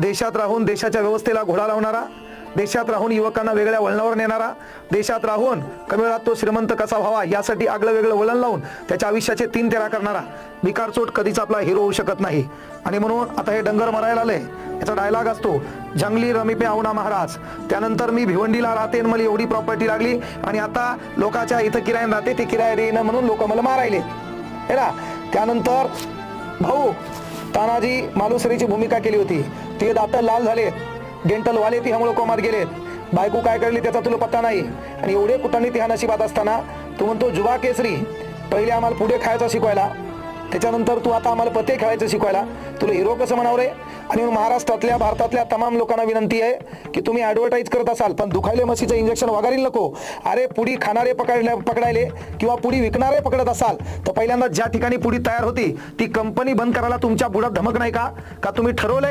देशात राहून देशाच्या व्यवस्थेला घोडा लावणारा देशात राहून युवकांना वेगळ्या वळणावर नेणारा देशात राहून कमी वेळात तो श्रीमंत कसा व्हावा यासाठी आगळं वेगळं वळण लावून त्याच्या आयुष्याचे तीन तेरा करणारा भिकारचोट कधीच आपला हिरो होऊ शकत नाही. आणि म्हणून आता हे डंगर मरायला आले याचा डायलॉग असतो जंगली रमी पे आवना महाराज त्यानंतर मी भिवंडीला राहते आणि मला एवढी प्रॉपर्टी लागली आणि आता लोकांच्या इथं किरायन राहते ते किराया देईन म्हणून लोक मला मारायले हे ना त्यानंतर भाऊ तानाजी मालुसरीची भूमिका केली होती. ते दात लाल झाले. डेंटल वाले ती ह्यामुळे कोमात गेलेत बायको काय करली त्याचा तुला पत्ता नाही. आणि एवढे कुटांनी ती हा नशिबात असताना तू म्हणतो जुवा केसरी. पहिले आम्हाला पुढे खायचा शिकवायला. त्याच्यानंतर तू आता आम्हाला पते खेळायचं शिकवायला. तुला हिरो कसं म्हणावं रे? आणि महाराष्ट्रातल्या भारतातल्या तमाम लोकांना विनंती आहे की तुम्ही ॲडव्हर्टाईज करत असाल पण दुखायले म्हशीचं इंजेक्शन वगारील नको. अरे पुढी खाणारे पकडल्या पकडायले किंवा पुढी विकणारे पकडत असाल तर पहिल्यांदा ज्या ठिकाणी पुढी तयार होती ती कंपनी बंद करायला तुमच्या बुडात धमक नाही का? का तुम्ही ठरवलंय?